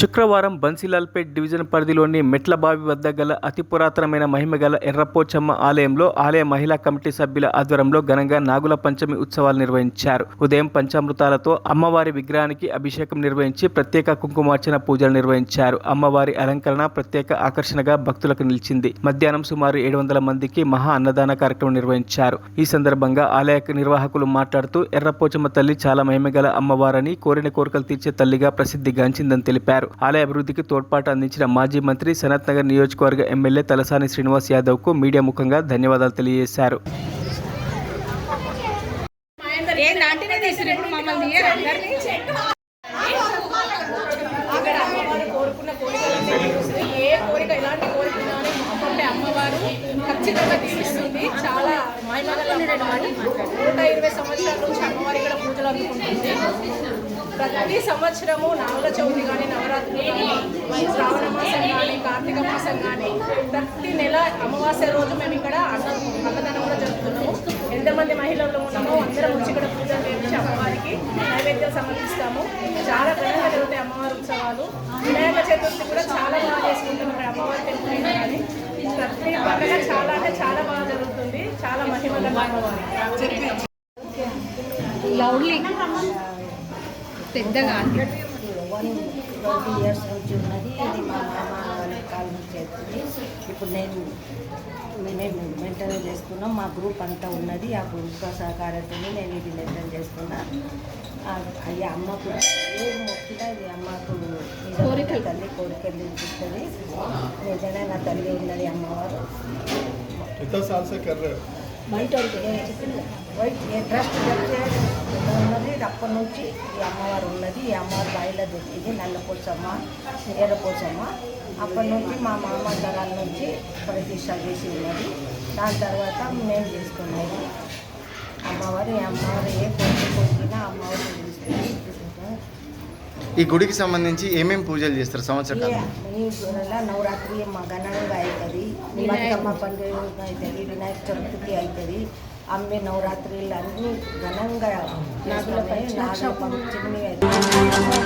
శుక్రవారం బన్సీలాల్పేట్ డివిజన్ పరిధిలోని మెట్లబావి వద్ద గల అతి పురాతనమైన మహిమగల ఎర్రపోచమ్మ ఆలయంలో ఆలయ మహిళా కమిటీ సభ్యుల ఆధ్వర్యంలో ఘనంగా నాగుల పంచమి ఉత్సవాలు నిర్వహించారు. ఉదయం పంచామృతాలతో అమ్మవారి విగ్రహానికి అభిషేకం నిర్వహించి ప్రత్యేక కుంకుమార్చన పూజలు నిర్వహించారు. అమ్మవారి అలంకరణ ప్రత్యేక ఆకర్షణగా భక్తులకు నిలిచింది. మధ్యాహ్నం సుమారు ఏడు వందల మందికి మహా అన్నదాన కార్యక్రమం నిర్వహించారు. ఈ సందర్భంగా ఆలయ నిర్వాహకులు మాట్లాడుతూ ఎర్రపోచమ్మ తల్లి చాలా మహిమగల అమ్మవారని కోరిన కోరికలు తీర్చే తల్లిగా ప్రసిద్ధిగాంచిందని తెలిపారు. ఆలయ అభివృద్ధికి తోడ్పాటు అందించిన మాజీ మంత్రి సనత్ నగర్ నియోజకవర్గ ఎమ్మెల్యే తలసాని శ్రీనివాస్ యాదవ్కు మీడియా ముఖంగా ధన్యవాదాలు తెలియజేశారు. ఖచ్చితంగా తీరుస్తుంది చాలా మహిమగల నూట ఇరవై సంవత్సరాల నుంచి అమ్మవారి ఇక్కడ పూజలు అందుకుంటుంది. ప్రతి సంవత్సరము నాగుల చవితి కానీ నవరాత్రి కానీ శ్రావణ మాసం కానీ కార్తీక మాసం కానీ ప్రతి నెల అమావాస్య రోజు మేము ఇక్కడ అన్న అన్నదానం కూడా జరుపుతున్నాము. ఎంతమంది మహిళలు ఉన్నామో అందరం వచ్చి ఇక్కడ పూజలు చేయించి అమ్మవారికి నైవేద్యం సమర్పిస్తాము. చాలా ఘనంగా జరుగుతాయి అమ్మవారి ఉత్సవాలు. వినాయక చతుర్థి కూడా చాలా బాగా చేసుకుంటాం ఇక్కడ అమ్మవారి టెంపుల్ అయినా కానీ ప్రతి పండుగ చాలా అంటే చాలా బాగా జరుగుతుంది. చాలా మహిమగా అమ్మవారి. లౌడ్లీ పెద్దగా. ట్వంటీ ఇయర్స్ నుంచి ఉన్నది ఇది మా మామ వాళ్ళ చేస్తుంది ఇప్పుడు నేను మేనేజ్మెంట్ మెయింటైన్ చేసుకున్నాం మా గ్రూప్ అంతా ఉన్నది ఆ గ్రూప్ సహకారంతో నేను ఇది మెయింటైన్ చేస్తున్నా అయ్యి అమ్మకు ఏం మొక్కినా ఇది అమ్మకు కోరికలు తల్లి కోరికలు నిలిపిస్తుంది నిజంగా నా తల్లి ఉన్నది అమ్మవారు బయట వైట్ ట్రస్ట్ అప్పటి నుంచి ఈ అమ్మవారు ఉన్నది. ఈ అమ్మవారు బాయిలో దొరికింది. నల్లపోసమ్మ ఎర్రపోసమ్మ అప్పటి నుంచి మా మామ తరాల నుంచి ప్రతిష్ట చేసి ఉన్నది. దాని తర్వాత మేము చేసుకున్నాము అమ్మవారు ఈ అమ్మవారు ఏ కోరిక కోరికినా అమ్మవారు ఈ గుడికి సంబంధించి ఏమేమి పూజలు చేస్తారు సంవత్సర ఈ గుడిలో నవరాత్రి మా ఘనంగా అవుతుంది. బతుకమ్మ పండుగ అవుతుంది. వినాయక చతుర్థి అవుతుంది. అమ్మే నవరాత్రులు అన్నీ ఘనంగా నాగులపై నాగుల పంచమి అవుతుంది